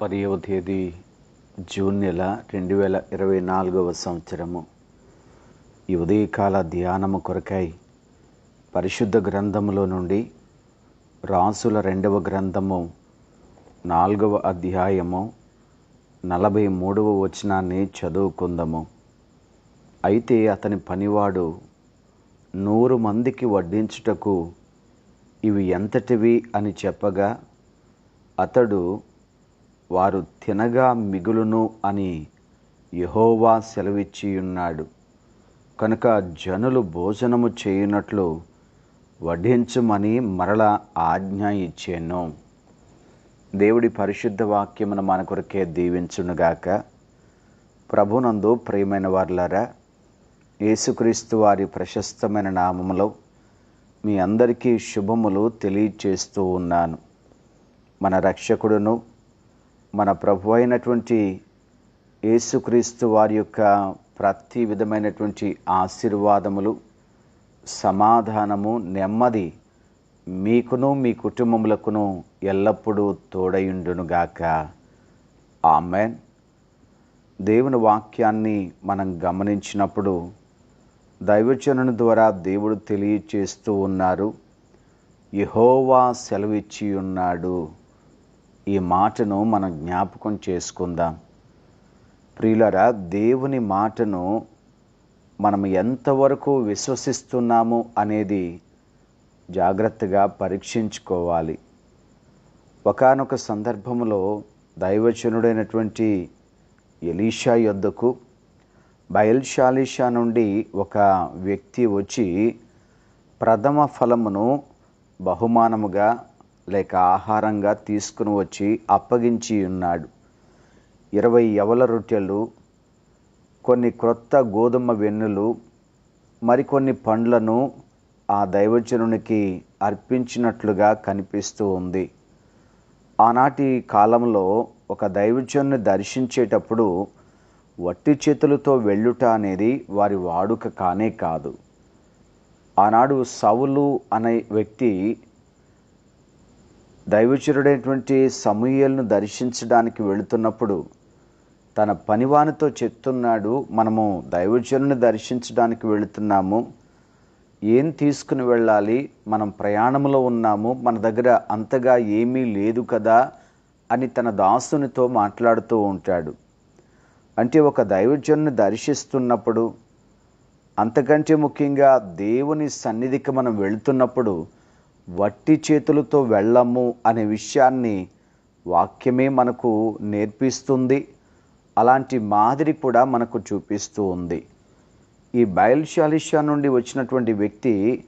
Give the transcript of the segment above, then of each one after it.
పదివ తేదీ జూన్ నెల రెండు వేల ఇరవై నాలుగవ సంవత్సరము. ఈ ఉదయకాల ధ్యానము కొరకై పరిశుద్ధ గ్రంథములో నుండి రాసుల రెండవ గ్రంథము నాలుగవ అధ్యాయము నలభై మూడవ వచనాన్ని చదువుకుందాము. అయితే అతని పనివాడు నూరు మందికి వడ్డించుటకు ఇవి ఎంతటివి అని చెప్పగా అతడు వారు తినగా మిగులును అని యహోవా సెలవిచ్చి ఉన్నాడు కనుక జనులు భోజనము చేయునట్లు వడ్డించమని మరల ఆజ్ఞ ఇచ్చాను. దేవుడి పరిశుద్ధ వాక్యమును మన కొరకే దీవించునుగాక. ప్రభునందు ప్రియమైన వారులారా యేసుక్రీస్తు వారి ప్రశస్తమైన నామములో మీ అందరికీ శుభములు తెలియచేస్తూ ఉన్నాను. మన రక్షకుడును మన ప్రభు అయినటువంటి యేసుక్రీస్తు వారి యొక్క ప్రతి విధమైనటువంటి ఆశీర్వాదములు సమాధానము నెమ్మది మీకును మీ కుటుంబములకును ఎల్లప్పుడూ తోడయుండునుగాక ఆమెన్. దేవుని వాక్యాన్ని మనం గమనించినప్పుడు దైవచనుని ద్వారా దేవుడు తెలియచేస్తూ ఉన్నారు. యహోవా సెలవిచ్చి ఉన్నాడు ఈ మాటను మనం జ్ఞాపకం చేసుకుందాం. ప్రియులరా దేవుని మాటను మనం ఎంతవరకు విశ్వసిస్తున్నాము అనేది జాగ్రత్తగా పరీక్షించుకోవాలి. ఒకనొక సందర్భంలో దైవచనుడైనటువంటి ఎలీషా యొద్దకు బయల్షాలిషా నుండి ఒక వ్యక్తి వచ్చి ప్రథమ ఫలమును బహుమానముగా లేక ఆహారంగా తీసుకుని వచ్చి అప్పగించి ఉన్నాడు. ఇరవై యవల రొట్టెలు కొన్ని క్రొత్త గోధుమ వెన్నులు మరికొన్ని పండ్లను ఆ దైవజనునికి అర్పించినట్లుగా కనిపిస్తూ ఉంది. ఆనాటి కాలంలో ఒక దైవజనుని దర్శించేటప్పుడు వట్టి చేతులతో వెళ్ళుట అనేది వారి వాడుక కానే కాదు. ఆనాడు సవులు అనే వ్యక్తి దైవచరుడైనటువంటి సమూహలను దర్శించడానికి వెళుతున్నప్పుడు తన పనివానితో చెప్తున్నాడు మనము దైవజనుని దర్శించడానికి వెళుతున్నాము. ఏం తీసుకుని వెళ్ళాలి? మనం ప్రయాణంలో ఉన్నాము. మన దగ్గర అంతగా ఏమీ లేదు కదా అని తన దాసునితో మాట్లాడుతూ ఉంటాడు. అంటే ఒక దైవజనుని దర్శిస్తున్నప్పుడు అంతకంటే ముఖ్యంగా దేవుని సన్నిధికి మనం వెళుతున్నప్పుడు వట్టి చేతులతో వెళ్ళము అనే విషయాన్ని వాక్యమే మనకు నేర్పిస్తుంది. అలాంటి మాదిరి కూడా మనకు చూపిస్తూ ఉంది. ఈ బయల్షాలిషా నుండి వచ్చినటువంటి వ్యక్తి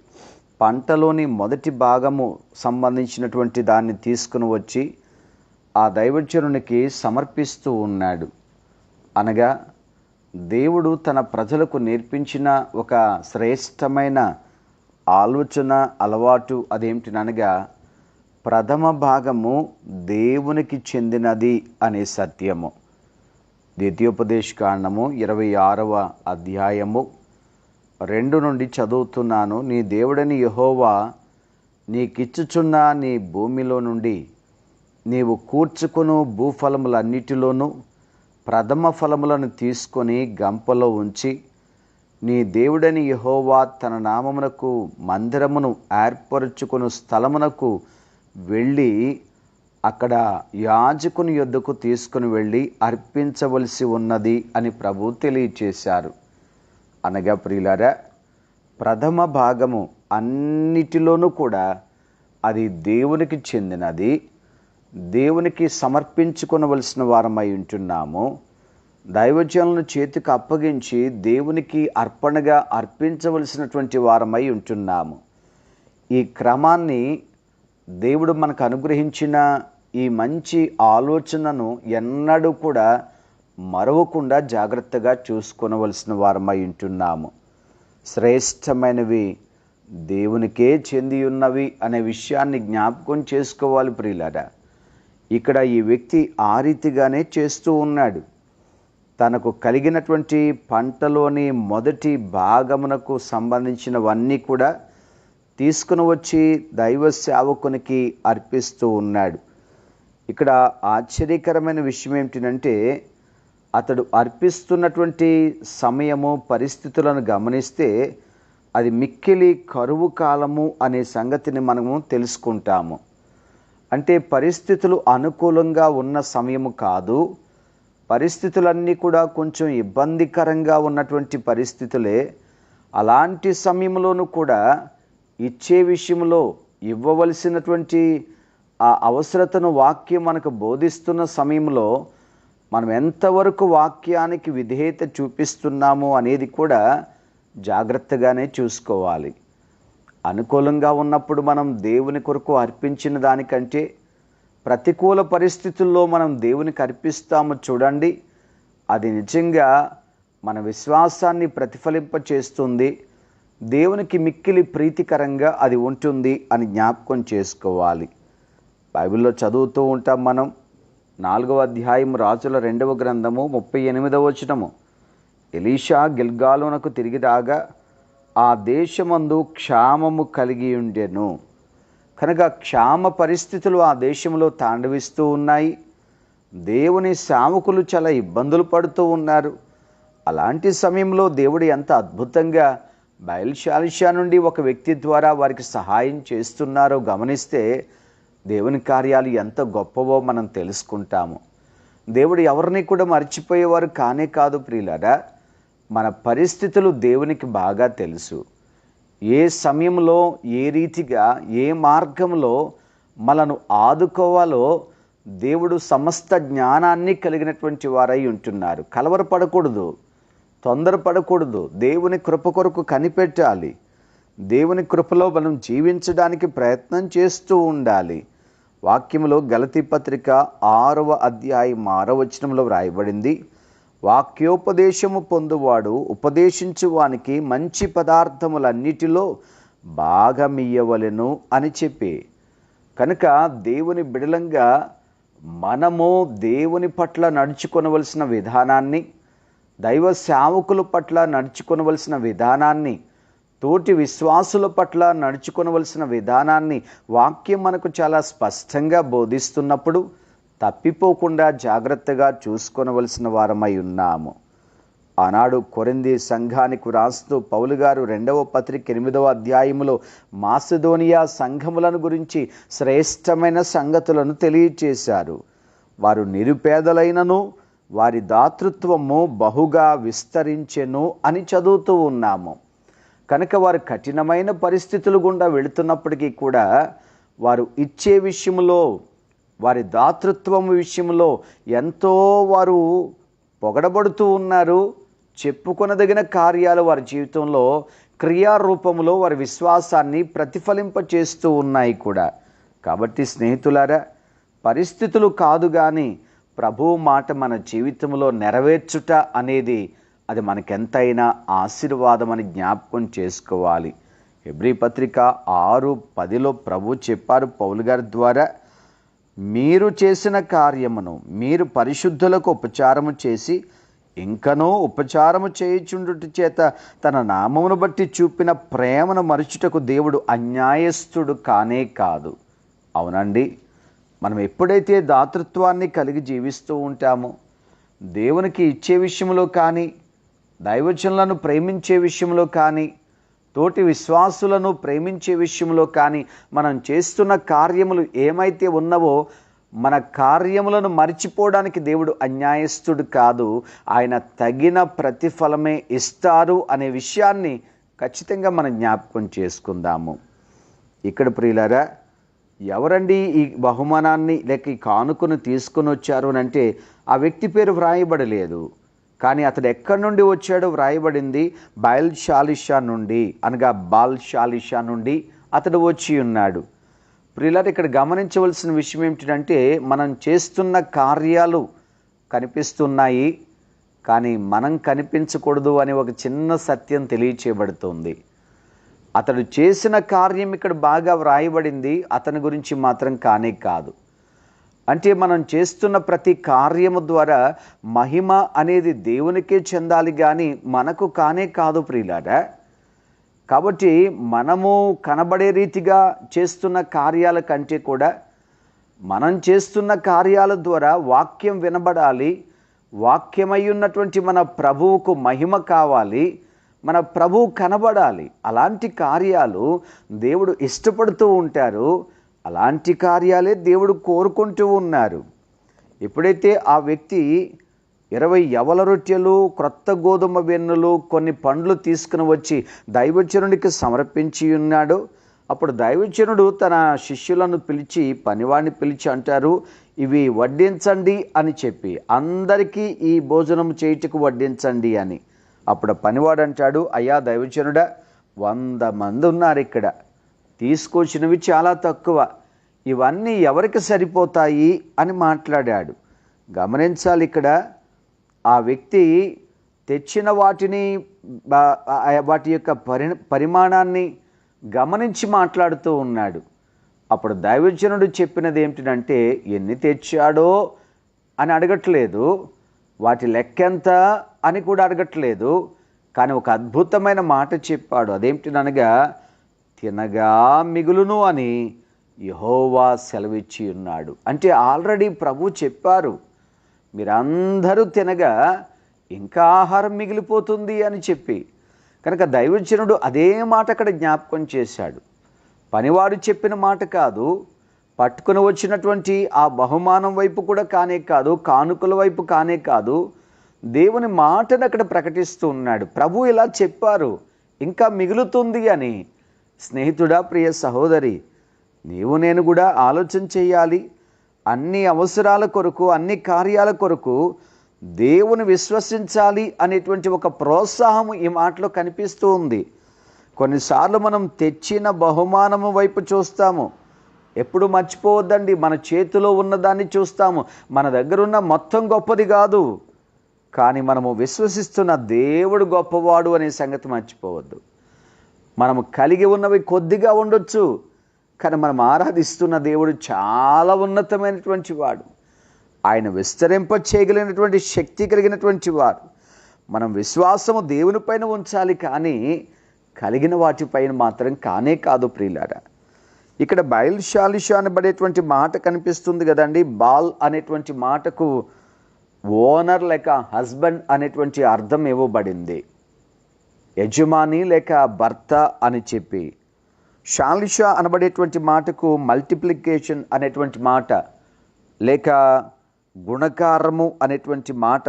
పంటలోని మొదటి భాగము సంబంధించినటువంటి దాన్ని తీసుకుని వచ్చి ఆ దైవజనునికి సమర్పిస్తూ ఉన్నాడు. అనగా దేవుడు తన ప్రజలకు నేర్పించిన ఒక శ్రేష్టమైన ఆలోచన అలవాటు అదేమిటినగా ప్రథమ భాగము దేవునికి చెందినది అనే సత్యము. ద్వితీయోపదేశ కాండము ఇరవై ఆరవ అధ్యాయము. రెండు నుండి చదువుతున్నాను నీ దేవుడని యహోవా నీకిచ్చుచున్న నీ భూమిలో నుండి నీవు కూర్చుకును భూఫలములన్నిటిలోనూ ప్రథమ ఫలములను తీసుకొని గంపలో ఉంచి నీ దేవుడని యహోవా తన నామమునకు మందిరమును ఏర్పరుచుకుని స్థలమునకు వెళ్ళి అక్కడ యాజకుని యొద్దకు తీసుకుని వెళ్ళి అర్పించవలసి ఉన్నది అని ప్రభు తెలియచేశారు. అనగా ప్రియులారా ప్రథమ భాగము అన్నిటిలోనూ కూడా అది దేవునికి చెందినది. దేవునికి సమర్పించుకొనవలసిన వారమై ఉంటున్నాము. దైవజనులను చేతికి అప్పగించి దేవునికి అర్పణగా అర్పించవలసినటువంటి వారమై ఉంటున్నాము. ఈ క్రమాన్ని దేవుడు మనకు అనుగ్రహించిన ఈ మంచి ఆలోచనను ఎన్నడూ కూడా మరవకుండా జాగ్రత్తగా చూసుకొనవలసిన వారమై ఉంటున్నాము. శ్రేష్టమైనవి దేవునికే చెంది ఉన్నవి అనే విషయాన్ని జ్ఞాపకం చేసుకోవాలి ప్రియులారా. ఇక్కడ ఈ వ్యక్తి ఆ రీతిగానే చేస్తూ ఉన్నాడు. తనకు కలిగినటువంటి పంటలోని మొదటి భాగమునకు సంబంధించినవన్నీ కూడా తీసుకుని వచ్చి దైవ సేవకునికి అర్పిస్తూ ఉన్నాడు. ఇక్కడ ఆశ్చర్యకరమైన విషయం ఏమిటంటే అతడు అర్పిస్తున్నటువంటి సమయము పరిస్థితులను గమనిస్తే అది మిక్కిలి కరువు కాలము అనే సంగతిని మనము తెలుసుకుంటాము. అంటే పరిస్థితులు అనుకూలంగా ఉన్న సమయము కాదు పరిస్థితులన్నీ కూడా కొంచెం ఇబ్బందికరంగా ఉన్నటువంటి పరిస్థితులే. అలాంటి సమయంలోనూ కూడా ఇచ్చే విషయంలో ఇవ్వవలసినటువంటి ఆ అవసరతను వాక్యం మనకు బోధిస్తున్న సమయంలో మనం ఎంతవరకు వాక్యానికి విధేయత చూపిస్తున్నాము అనేది కూడా జాగ్రత్తగానే చూసుకోవాలి. అనుకూలంగా ఉన్నప్పుడు మనం దేవుని కొరకు అర్పించిన దానికంటే ప్రతికూల పరిస్థితుల్లో మనం దేవునికి అర్పిస్తాము చూడండి. అది నిజంగా మన విశ్వాసాన్ని ప్రతిఫలింప చేస్తుంది దేవునికి మిక్కిలి ప్రీతికరంగా అది ఉంటుంది అని జ్ఞాపకం చేసుకోవాలి. బైబిల్లో చదువుతూ ఉంటాం మనం. నాలుగవ అధ్యాయం రాజుల రెండవ గ్రంథము ముప్పై ఎనిమిదవ వచనము. ఎలీషా గిల్గాలోనకు తిరిగి రాగా ఆ దేశమందు క్షామము కలిగి ఉండెను. కనుక క్షామ పరిస్థితులు ఆ దేశంలో తాండవిస్తూ ఉన్నాయి. దేవుని సాముకులు చాలా ఇబ్బందులు పడుతూ ఉన్నారు. అలాంటి సమయంలో దేవుడు ఎంత అద్భుతంగా బయల్షాలిషా నుండి ఒక వ్యక్తి ద్వారా వారికి సహాయం చేస్తున్నారో గమనిస్తే దేవుని కార్యాలు ఎంత గొప్పవో మనం తెలుసుకుంటాము. దేవుడు ఎవరిని కూడా మర్చిపోయేవారు కానే కాదు ప్రియులరా. మన పరిస్థితులు దేవునికి బాగా తెలుసు. ఏ సమయంలో ఏ రీతిగా ఏ మార్గంలో మనను ఆదుకోవాలో దేవుడు సమస్త జ్ఞానాన్ని కలిగినటువంటి వారై ఉంటున్నారు. కలవరపడకూడదు తొందరపడకూడదు. దేవుని కృప కొరకు కనిపెట్టాలి. దేవుని కృపలో మనం జీవించడానికి ప్రయత్నం చేస్తూ ఉండాలి. వాక్యములో గలతి పత్రిక ఆరవ అధ్యాయం ఆరవ వచనంలో వ్రాయబడింది. వాక్యోపదేశము పొందువాడు ఉపదేశించువానికి మంచి పదార్థములన్నిటిలో భాగమియ్యవలెను అని చెప్పి. కనుక దేవుని బిడలంగా మనము దేవుని పట్ల నడుచుకొనవలసిన విధానాన్ని దైవ సేవకుల పట్ల నడుచుకొనవలసిన విధానాన్ని తోటి విశ్వాసుల పట్ల నడుచుకొనవలసిన విధానాన్ని వాక్యం మనకు చాలా స్పష్టంగా బోధిస్తున్నప్పుడు తప్పిపోకుండా జాగ్రత్తగా చూసుకొనవలసిన వారమై ఉన్నాము. ఆనాడు కొరింది సంఘానికి రాస్తూ పౌలు గారు రెండవ పత్రిక ఎనిమిదవ అధ్యాయములో మాసిదోనియా సంఘములను గురించి శ్రేష్టమైన సంగతులను తెలియచేశారు. వారు నిరుపేదలైనను వారి దాతృత్వము బహుగా విస్తరించెను అని చదువుతూ ఉన్నాము. కనుక వారు కఠినమైన పరిస్థితులు గుండా వెళుతున్నప్పటికీ కూడా వారు ఇచ్చే విషయంలో వారి దాతృత్వం విషయంలో ఎంతో వారు పొగడబడుతూ ఉన్నారు. చెప్పుకొనదగిన కార్యాలు వారి జీవితంలో క్రియారూపంలో వారి విశ్వాసాన్ని ప్రతిఫలింపచేస్తూ ఉన్నాయి కూడా. కాబట్టి స్నేహితులారా పరిస్థితులు కాదు కానీ ప్రభు మాట మన జీవితంలో నెరవేర్చుట అనేది అది మనకెంతైనా ఆశీర్వాదం అని జ్ఞాపకం చేసుకోవాలి. ఎబ్రి పత్రిక ఆరు పదిలో ప్రభు చెప్పారు పౌలు గారి ద్వారా. మీరు చేసిన కార్యమును మీరు పరిశుద్ధులకు ఉపచారము చేసి ఇంకనూ ఉపచారము చేయుచుండుట చేత తన నామమును బట్టి చూపిన ప్రేమను మరుచుటకు దేవుడు అన్యాయస్తుడు కానే కాదు. అవునండి. మనం ఎప్పుడైతే దాతృత్వాన్ని కలిగి జీవిస్తూ ఉంటామో దేవునికి ఇచ్చే విషయంలో కానీ దైవజనులను ప్రేమించే విషయంలో కానీ తోటి విశ్వాసులను ప్రేమించే విషయంలో కానీ మనం చేస్తున్న కార్యములు ఏమైతే ఉన్నవో మన కార్యములను మర్చిపోవడానికి దేవుడు అన్యాయస్తుడు కాదు. ఆయన తగిన ప్రతిఫలమే ఇస్తారు అనే విషయాన్ని ఖచ్చితంగా మనం జ్ఞాపకం చేసుకుందాము. ఇక్కడ ప్రియులారా ఎవరండి ఈ బహుమానాన్ని లేక ఈ కానుకను తీసుకొని వచ్చారు అని అంటే ఆ వ్యక్తి పేరు వ్రాయబడలేదు. కానీ అతడు ఎక్కడి నుండి వచ్చాడో వ్రాయబడింది బయల్ షాలిషా నుండి అనగా బాల్ షాలిషా నుండి అతడు వచ్చి ఉన్నాడు. ప్రియులారు ఇక్కడ గమనించవలసిన విషయం ఏమిటంటే మనం చేస్తున్న కార్యాలు కనిపిస్తున్నాయి కానీ మనం కనిపించకూడదు అని ఒక చిన్న సత్యం తెలియచేయబడుతుంది. అతడు చేసిన కార్యం ఇక్కడ బాగా వ్రాయబడింది అతని గురించి మాత్రం కానే కాదు. అంటే మనం చేస్తున్న ప్రతి కార్యము ద్వారా మహిమ అనేది దేవునికే చెందాలి కానీ మనకు కానే కాదు ప్రియులారా. కాబట్టి మనము కనబడే రీతిగా చేస్తున్న కార్యాల కంటే కూడా మనం చేస్తున్న కార్యాల ద్వారా వాక్యం వినబడాలి. వాక్యమై ఉన్నటువంటి మన ప్రభువుకు మహిమ కావాలి. మన ప్రభువు కనబడాలి. అలాంటి కార్యాలు దేవుడు ఇష్టపడుతూ ఉంటారు. అలాంటి కార్యాలే దేవుడు కోరుకుంటూ ఉన్నారు. ఎప్పుడైతే ఆ వ్యక్తి ఇరవై యవల రొట్టెలు క్రొత్త గోధుమ వెన్నులు కొన్ని పండ్లు తీసుకుని వచ్చి దైవచనుడికి సమర్పించి ఉన్నాడు అప్పుడు దైవచనుడు తన శిష్యులను పిలిచి పనివాడిని పిలిచి అంటారు ఇవి వడ్డించండి అని చెప్పి అందరికీ ఈ భోజనం చేయుటకు వడ్డించండి అని. అప్పుడు పనివాడు అంటాడు అయ్యా దైవచనుడా వంద మంది ఉన్నారు ఇక్కడ. తీసుకొచ్చినవి చాలా తక్కువ. ఇవన్నీ ఎవరికి సరిపోతాయి అని మాట్లాడాడు. గమనించాలి ఇక్కడ ఆ వ్యక్తి తెచ్చిన వాటిని వాటి యొక్క పరి పరిమాణాన్ని గమనించి మాట్లాడుతూ ఉన్నాడు. అప్పుడు దైవజనుడు చెప్పినది ఏమిటంటే ఎన్ని తెచ్చాడో అని అడగట్లేదు. వాటి లెక్కెంత అని కూడా అడగట్లేదు. కానీ ఒక అద్భుతమైన మాట చెప్పాడు. అదేమిటిననగా తినగా మిగులును అని. యహోవా సెలవిచ్చి ఉన్నాడు. అంటే ఆల్రెడీ ప్రభు చెప్పారు మీరందరూ తినగా ఇంకా ఆహారం మిగిలిపోతుంది అని చెప్పి. కనుక దైవజనుడు అదే మాట అక్కడ జ్ఞాపకం చేశాడు. పనివాడు చెప్పిన మాట కాదు పట్టుకుని వచ్చినటువంటి ఆ బహుమానం వైపు కూడా కానే కాదు కానుకల వైపు కానే కాదు దేవుని మాటను అక్కడ ప్రకటిస్తూ ఉన్నాడు. ప్రభు ఇలా చెప్పారు ఇంకా మిగులుతుంది అని. స్నేహితుడా ప్రియ సహోదరి నీవు నేను కూడా ఆలోచన చేయాలి. అన్ని అవసరాల కొరకు అన్ని కార్యాల కొరకు దేవుని విశ్వసించాలి అనేటువంటి ఒక ప్రోత్సాహం ఈ మాటలో కనిపిస్తూ ఉంది. కొన్నిసార్లు మనం తెచ్చిన బహుమానము వైపు చూస్తాము. ఎప్పుడు మర్చిపోవద్దండి. మన చేతిలో ఉన్నదాన్ని చూస్తాము. మన దగ్గర ఉన్న మొత్తం గొప్పది కాదు. కానీ మనము విశ్వసిస్తున్న దేవుడు గొప్పవాడు అనే సంగతి మర్చిపోవద్దు. మనము కలిగి ఉన్నవి కొద్దిగా ఉండొచ్చు. కానీ మనం ఆరాధిస్తున్న దేవుడు చాలా ఉన్నతమైనటువంటి వాడు. ఆయన విస్తరింప చేయగలిగినటువంటి శక్తి కలిగినటువంటి వాడు. మనం విశ్వాసము దేవుని పైన ఉంచాలి కానీ కలిగిన వాటిపైన మాత్రం కానే కాదు ప్రియులారా. ఇక్కడ బయల్షాలిష అనబడేటువంటి మాట కనిపిస్తుంది కదండి. బాల్ అనేటువంటి మాటకు ఓనర్ లేక హస్బెండ్ అనేటువంటి అర్థం ఇవ్వబడింది. యజమాని లేక భర్త అని చెప్పి షాలిష అనబడేటువంటి మాటకు మల్టిప్లికేషన్ అనేటువంటి మాట లేక గుణకారము అనేటువంటి మాట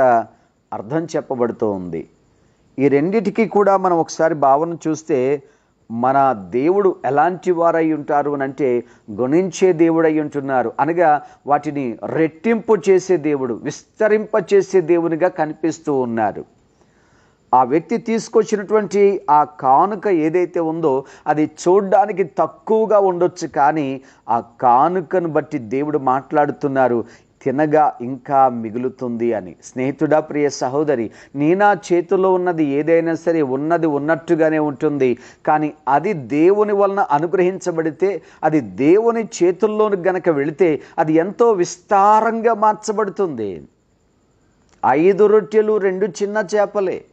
అర్థం చెప్పబడుతూ ఉంది ఈ రెండిటికి కూడా మనం ఒకసారి భావన చూస్తే మన దేవుడు ఎలాంటి వారై ఉంటారు అని అంటే గుణించే దేవుడై ఉంటున్నారు. అనగా వాటిని రెట్టింపు చేసే దేవుడు విస్తరింప చేసే దేవునిగా కనిపిస్తూ ఉన్నారు. ఆ వ్యక్తి తీసుకొచ్చినటువంటి ఆ కానుక ఏదైతే ఉందో అది చూడ్డానికి తక్కువగా ఉండొచ్చు కానీ ఆ కానుకను బట్టి దేవుడు మాట్లాడుతున్నారు తినగా ఇంకా మిగులుతుంది అని. స్నేహితుడా ప్రియ సహోదరి నీ నా చేతిలో ఉన్నది ఏదైనా సరే ఉన్నది ఉన్నట్టుగానే ఉంటుంది కానీ అది దేవుని వలన అనుగ్రహించబడితే అది దేవుని చేతుల్లోని గనక వెళితే అది ఎంతో విస్తారంగా మార్చబడుతుంది. ఐదు రొట్టెలు రెండు చిన్న చేపలే.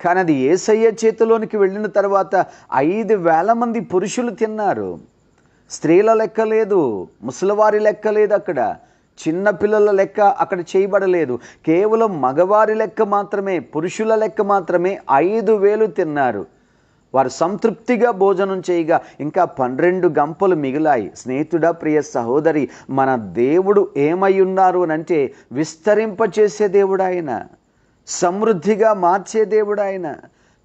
కానీ అది ఏసయ్య చేతిలోనికి వెళ్ళిన తర్వాత ఐదు వేల మంది పురుషులు తిన్నారు. స్త్రీల లెక్క లేదు ముసలివారి లెక్క లేదు అక్కడ. చిన్న పిల్లల లెక్క అక్కడ చేయబడలేదు. కేవలం మగవారి లెక్క మాత్రమే పురుషుల లెక్క మాత్రమే ఐదు వేలు తిన్నారు. వారు సంతృప్తిగా భోజనం చేయగా ఇంకా పన్నెండు గంపలు మిగిలాయి. స్నేహితుడా ప్రియ సహోదరి మన దేవుడు ఏమై ఉన్నారు అని అంటే విస్తరింపచేసే దేవుడు ఆయన. సమృద్ధిగా మార్చే దేవుడు ఆయన.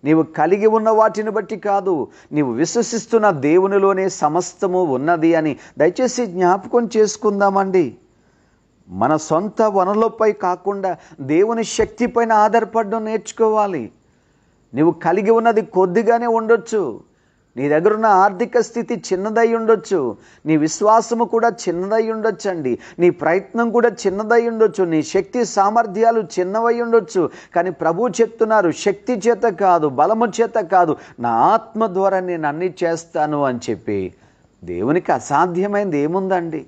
నీవు కలిగి ఉన్న వాటిని బట్టి కాదు నీవు విశ్వసిస్తున్న దేవునిలోనే సమస్తము ఉన్నది అని దయచేసి జ్ఞాపకం చేసుకుందామండి. మన సొంత వనరులపై కాకుండా దేవుని శక్తిపైన ఆధారపడడం నేర్చుకోవాలి. నువ్వు కలిగి ఉన్నది కొద్దిగానే ఉండొచ్చు. నీ దగ్గర ఉన్న ఆర్థిక స్థితి చిన్నదై ఉండొచ్చు. నీ విశ్వాసము కూడా చిన్నదై ఉండొచ్చండి. నీ ప్రయత్నం కూడా చిన్నదై ఉండొచ్చు. నీ శక్తి సామర్థ్యాలు చిన్నవై ఉండొచ్చు. కానీ ప్రభు చెప్తున్నారు శక్తి చేత కాదు బలము చేత కాదు. నా ఆత్మ ద్వారా నేను అన్ని చేస్తాను అని చెప్పి. దేవునికి అసాధ్యమైంది ఏముందండి?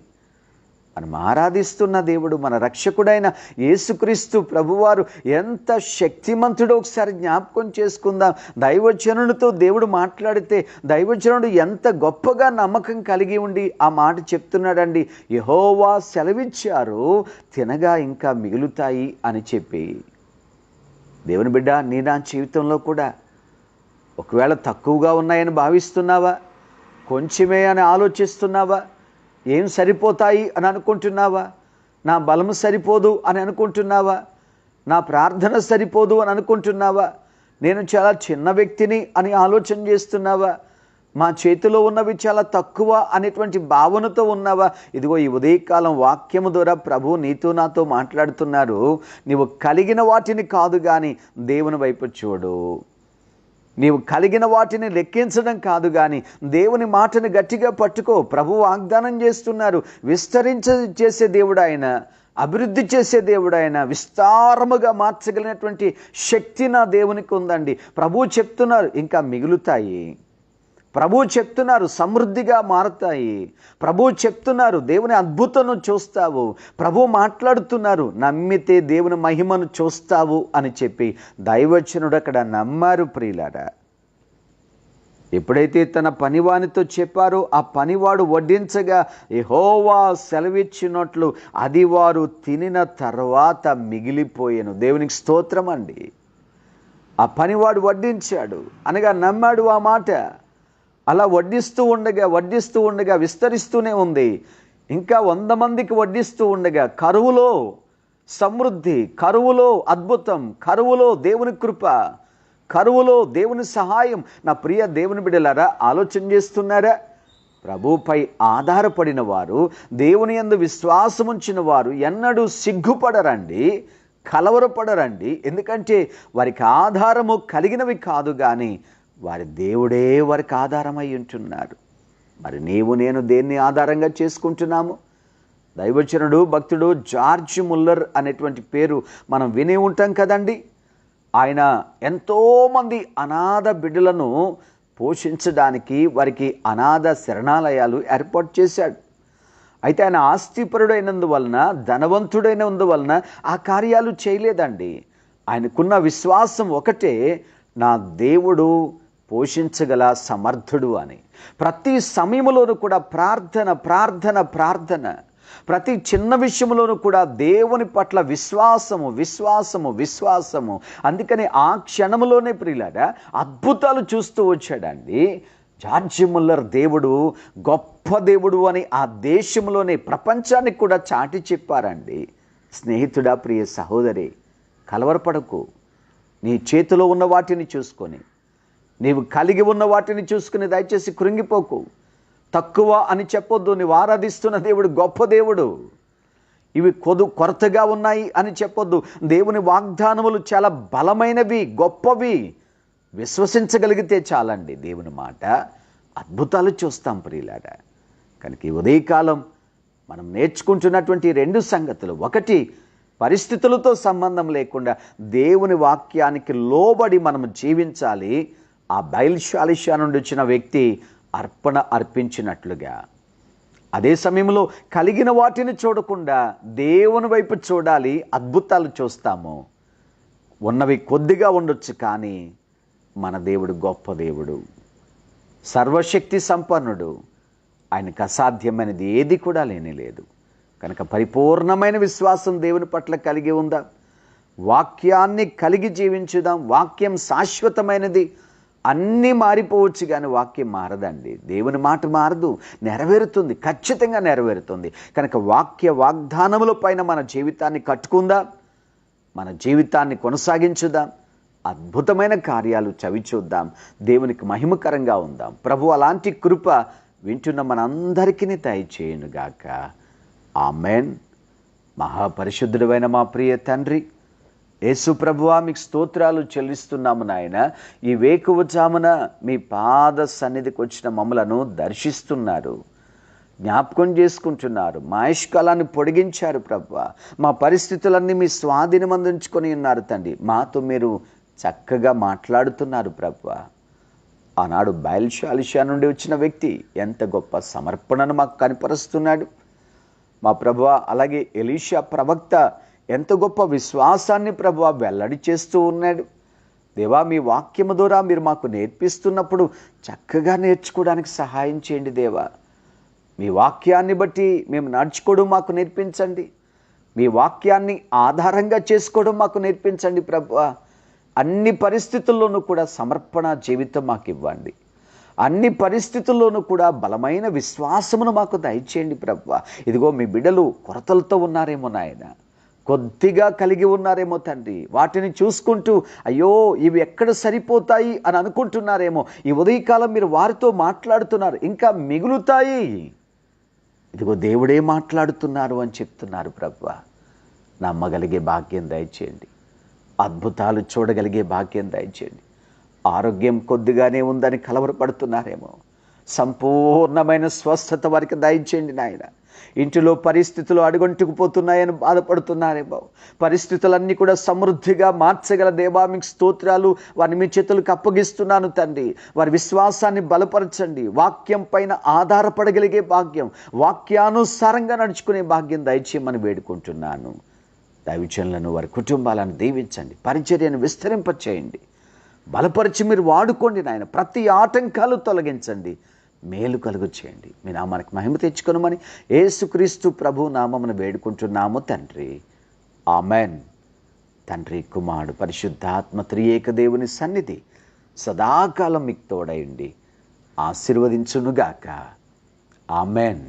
మనం ఆరాధిస్తున్న దేవుడు మన రక్షకుడైన యేసుక్రీస్తు ప్రభువారు ఎంత శక్తిమంతుడో ఒకసారి జ్ఞాపకం చేసుకుందాం. దైవజనుడితో దేవుడు మాట్లాడితే దైవజనుడు ఎంత గొప్పగా నమ్మకం కలిగి ఉండి ఆ మాట చెప్తున్నాడండి. యహోవా సెలవిచ్చారు తినగా ఇంకా మిగులుతాయి అని చెప్పి. దేవుని బిడ్డ నీ నా జీవితంలో కూడా ఒకవేళ తక్కువగా ఉన్నాయని భావిస్తున్నావా? కొంచెమే అని ఆలోచిస్తున్నావా? ఏం సరిపోతాయి అని అనుకుంటున్నావా? నా బలము సరిపోదు అని అనుకుంటున్నావా? నా ప్రార్థన సరిపోదు అని అనుకుంటున్నావా? నేను చాలా చిన్న వ్యక్తిని అని ఆలోచన చేస్తున్నావా? మా చేతిలో ఉన్నవి చాలా తక్కువ అనేటువంటి భావనతో ఉన్నావా? ఇదిగో ఈ ఉదయకాలం వాక్యము ద్వారా ప్రభు నీతో నాతో మాట్లాడుతున్నారు. నీవు కలిగిన వాటిని కాదు కానీ దేవుని వైపు చూడు. నీవు కలిగిన వాటిని లెక్కించడం కాదు కానీ దేవుని మాటను గట్టిగా పట్టుకో. ప్రభు వాగ్దానం చేస్తున్నారు. విస్తరించ చేసే దేవుడు ఆయన అభివృద్ధి చేసే దేవుడు ఆయన విస్తారముగా మార్చగలిగినటువంటి శక్తి నా దేవునికి ఉందండి. ప్రభు చెప్తున్నారు ఇంకా మిగులుతాయి. ప్రభు చెప్తున్నారు సమృద్ధిగా మారుతాయి. ప్రభు చెప్తున్నారు దేవుని అద్భుతను చూస్తావు. ప్రభు మాట్లాడుతున్నారు నమ్మితే దేవుని మహిమను చూస్తావు అని చెప్పి దైవచనుడు అక్కడ నమ్మారు ప్రియులారా. ఎప్పుడైతే తన పనివానితో చెప్పారో ఆ పనివాడు వడ్డించగా ఎహోవా సెలవిచ్చినట్లు అది వారు తినిన తర్వాత మిగిలిపోయాను. దేవునికి స్తోత్రం అండి. ఆ పనివాడు వడ్డించాడు. అనగా నమ్మాడు ఆ మాట. అలా వడ్డిస్తూ ఉండగా వడ్డిస్తూ ఉండగా విస్తరిస్తూనే ఉంది. ఇంకా వంద మందికి వడ్డిస్తూ ఉండగా కరువులో సమృద్ధి కరువులో అద్భుతం కరువులో దేవుని కృప కరువులో దేవుని సహాయం. నా ప్రియ దేవుని బిడ్డలారా ఆలోచన చేస్తున్నారా? ప్రభుపై ఆధారపడిన వారు దేవుని యందు విశ్వాసముంచిన వారు ఎన్నడూ సిగ్గుపడరండి కలవరపడరండి. ఎందుకంటే వారికి ఆధారము కలిగినవి కాదు కానీ వారి దేవుడే వారికి ఆధారమై ఉంటున్నాడు. మరి నీవు నేను దేన్ని ఆధారంగా చేసుకుంటున్నాము? దైవచనుడు భక్తుడు జార్జ్ ముల్లర్ అనేటువంటి పేరు మనం విని ఉంటాం కదండి. ఆయన ఎంతోమంది అనాథ బిడ్డలను పోషించడానికి వారికి అనాథ శరణాలయాలు ఏర్పాటు చేశాడు. అయితే ఆయన ఆస్తిపరుడైనందువలన ధనవంతుడైనందువలన ఆ కార్యాలు చేయలేదండి. ఆయనకున్న విశ్వాసం ఒకటే నా దేవుడు పోషించగల సమర్థుడు అని. ప్రతి సమయంలోనూ కూడా ప్రార్థన ప్రార్థన ప్రార్థన. ప్రతి చిన్న విషయంలోనూ కూడా దేవుని పట్ల విశ్వాసము విశ్వాసము విశ్వాసము. అందుకని ఆ క్షణంలోనే ప్రియులాడ అద్భుతాలు చూస్తూ వచ్చాడండి. జార్జి ముల్లర్ దేవుడు గొప్ప దేవుడు అని ఆ దేశంలోనే ప్రపంచానికి కూడా చాటి చెప్పారండి. స్నేహితుడా ప్రియ సహోదరి కలవరపడకు. నీ చేతిలో ఉన్న వాటిని చూసుకొని. నీవు కలిగి ఉన్న వాటిని చూసుకుని దయచేసి కృంగిపోకు. తక్కువ అని చెప్పొద్దు. నీవు ఆరాధిస్తున్న దేవుడు గొప్ప దేవుడు. ఇవి కొదు కొరతగా ఉన్నాయి అని చెప్పొద్దు. దేవుని వాగ్దానములు చాలా బలమైనవి గొప్పవి. విశ్వసించగలిగితే చాలండి దేవుని మాట. అద్భుతాలు చూస్తాం ప్రియులాడ కనుక ఈ ఉదయకాలం మనం నేర్చుకుంటున్నటువంటి రెండు సంగతులు. ఒకటి పరిస్థితులతో సంబంధం లేకుండా దేవుని వాక్యానికి లోబడి మనం జీవించాలి. ఆ బయల్శాలిషా నుండి వచ్చిన వ్యక్తి అర్పణ అర్పించినట్లుగా. అదే సమయంలో కలిగిన వాటిని చూడకుండా దేవుని వైపు చూడాలి అద్భుతాలు చూస్తాము. ఉన్నవి కొద్దిగా ఉండొచ్చు కానీ మన దేవుడు గొప్ప దేవుడు. సర్వశక్తి సంపన్నుడు. ఆయనకు అసాధ్యమైనది ఏది కూడా లేని లేదు. కనుక పరిపూర్ణమైన విశ్వాసం దేవుని పట్ల కలిగి ఉందా. వాక్యాన్ని కలిగి జీవించుదాం. వాక్యం శాశ్వతమైనది. అన్నీ మారిపోవచ్చు కానీ వాక్యం మారదండి. దేవుని మాట మారదు నెరవేరుతుంది ఖచ్చితంగా నెరవేరుతుంది. కనుక వాక్య వాగ్దానముల పైన మన జీవితాన్ని కట్టుకుందాం? మన జీవితాన్ని కొనసాగించుదాం? అద్భుతమైన కార్యాలు చవి చూద్దాం. దేవునికి మహిమకరంగా ఉందాం. ప్రభు అలాంటి కృప వింటున్న మనందరికీ దయచేయునుగాక. ఆమెన్. మహాపరిశుద్ధుడైన మా ప్రియ తండ్రి యేసు ప్రభువా మీకు స్తోత్రాలు చెల్లిస్తున్నాము నాయన. ఈ వేకువజామున మీ పాద సన్నిధికి వచ్చిన మమ్మలను దర్శిస్తున్నారు. జ్ఞాపకం చేసుకుంటున్నారు. మా ఆయుష్కాలాన్ని పొడిగించారు ప్రభు మా పరిస్థితులన్నీ మీ స్వాధీనం అందించుకొని ఉన్నారు తండ్రి. మాతో మీరు చక్కగా మాట్లాడుతున్నారు ప్రభు ఆనాడు బయల్షాలిషా నుండి వచ్చిన వ్యక్తి ఎంత గొప్ప సమర్పణను మాకు కనపరుస్తున్నాడు. మా ప్రభు అలాగే ఎలీషా ప్రవక్త ఎంత గొప్ప విశ్వాసాన్ని ప్రభు వెల్లడి చేస్తూ ఉన్నాడు. దేవా మీ వాక్యము ద్వారా మీరు మాకు నేర్పిస్తున్నప్పుడు చక్కగా నేర్చుకోవడానికి సహాయం చేయండి దేవా. మీ వాక్యాన్ని బట్టి మేము నడుచుకోవడం మాకు నేర్పించండి. మీ వాక్యాన్ని ఆధారంగా చేసుకోవడం మాకు నేర్పించండి ప్రభు. అన్ని పరిస్థితుల్లోనూ కూడా సమర్పణ జీవితం మాకు ఇవ్వండి. అన్ని పరిస్థితుల్లోనూ కూడా బలమైన విశ్వాసమును మాకు దయచేయండి ప్రభు. ఇదిగో మీ బిడ్డలు కొరతలతో ఉన్నారేమో నాయనా. కొద్దిగా కలిగి ఉన్నారేమో తండ్రి. వాటిని చూసుకుంటూ అయ్యో ఇవి ఎక్కడ సరిపోతాయి అని అనుకుంటున్నారేమో. ఈ ఉదయకాలం మీరు వారితో మాట్లాడుతున్నారు ఇంకా మిగులుతాయి. ఇదిగో దేవుడే మాట్లాడుతున్నారు అని చెప్తున్నారు ప్రభు. నమ్మగలిగే భాగ్యం దయచేయండి. అద్భుతాలు చూడగలిగే భాగ్యం దయచేయండి. ఆరోగ్యం కొద్దిగానే ఉందని కలవరపడుతున్నారేమో. సంపూర్ణమైన స్వస్థత వారికి దయచేయండి నాయన. ఇంటిలో పరిస్థితులు అడుగంటుకుపోతున్నాయని బాధపడుతున్నారేమో పరిస్థితులన్నీ కూడా సమృద్ధిగా మార్చగల దేవా మీకు స్తోత్రాలు వారిని మీ చేతులకు అప్పగిస్తున్నాను తండ్రి. వారి విశ్వాసాన్ని బలపరచండి. వాక్యం పైన ఆధారపడగలిగే భాగ్యం వాక్యానుసారంగా నడుచుకునే భాగ్యం దయచేయమని వేడుకుంటున్నాను. దైవచనులను వారి కుటుంబాలను దీవించండి. పరిచర్యను విస్తరింపచేయండి. బలపరిచి మీరు వాడుకోండి నాయన. ప్రతి ఆటంకాలు తొలగించండి. మేలు కలుగు చేయండి మీ నామానికి మహిమ తెచ్చుకొనమని ఏసుక్రీస్తు ప్రభు నామమును వేడుకుంటున్నాము తండ్రి. ఆమెన్. తండ్రి కుమారుడు పరిశుద్ధాత్మ త్రియేక దేవుని సన్నిధి సదాకాలం మీకు తోడయండి. ఆశీర్వదించునుగాక. ఆమెన్.